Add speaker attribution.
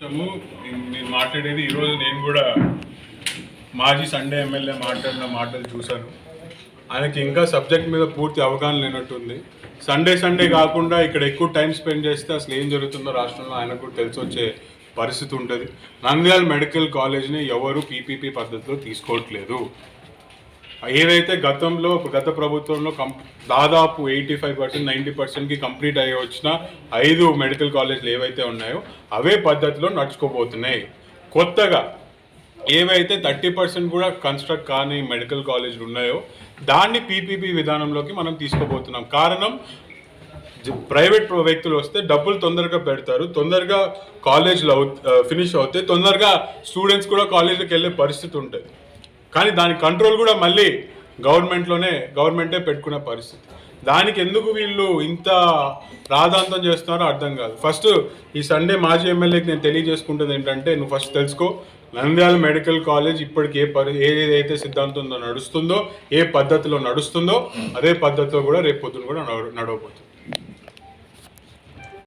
Speaker 1: కొంచెము నేను- నేను మాట్లాడేది ఈరోజు నేను కూడా మాజీ సండే ఎమ్మెల్యే మాట్లాడిన మాటలు చూశాను. ఆయనకి ఇంకా సబ్జెక్ట్ మీద పూర్తి అవగాహన లేనట్టుంది. సండే సండే కాకుండా ఇక్కడ ఎక్కువ టైం స్పెండ్ చేస్తే అసలు ఏం జరుగుతుందో రాష్ట్రంలో ఆయనకు కూడా తెలిసి వచ్చే పరిస్థితి ఉంటుంది. నంద్యాల మెడికల్ కాలేజ్ని ఎవరు పీపీపీ పద్ధతిలో తీసుకోవట్లేదు. ఏదైతే గతంలో గత ప్రభుత్వంలో కం దాదాపు ఎయిటీ ఫైవ్ పర్సెంట్ నైంటీ పర్సెంట్కి కంప్లీట్ అయ్యి వచ్చిన ఐదు మెడికల్ కాలేజీలు ఏవైతే ఉన్నాయో అవే పద్ధతిలో నడుచుకోబోతున్నాయి. కొత్తగా ఏవైతే థర్టీ పర్సెంట్ కూడా కన్స్ట్రక్ట్ కాని మెడికల్ కాలేజీలు ఉన్నాయో దాన్ని పీపీపీ విధానంలోకి మనం తీసుకోబోతున్నాం. కారణం ప్రైవేట్ వ్యక్తులు వస్తే డబ్బులు తొందరగా పెడతారు. తొందరగా కాలేజీలు అవు ఫినిష్ అవుతాయి తొందరగా స్టూడెంట్స్ కూడా కాలేజీకి వెళ్ళే పరిస్థితి ఉంటుంది. కానీ దాని కంట్రోల్ కూడా మళ్ళీ గవర్నమెంట్లోనే గవర్నమెంటే పెట్టుకునే పరిస్థితి. దానికి ఎందుకు వీళ్ళు ఇంత ప్రాధాంతం చేస్తున్నారో అర్థం కాదు. ఫస్ట్ ఈ సండే మాజీ ఎమ్మెల్యేకి నేను తెలియజేసుకుంటుంది ఏంటంటే నువ్వు ఫస్ట్ తెలుసుకో నంద్యాల మెడికల్ కాలేజ్ ఇప్పటికి ఏ పరి ఏదైతే సిద్ధాంతంలో నడుస్తుందో ఏ పద్ధతిలో నడుస్తుందో అదే పద్ధతిలో కూడా రేపు పొద్దున కూడా నడవ- నడవబోతుంది.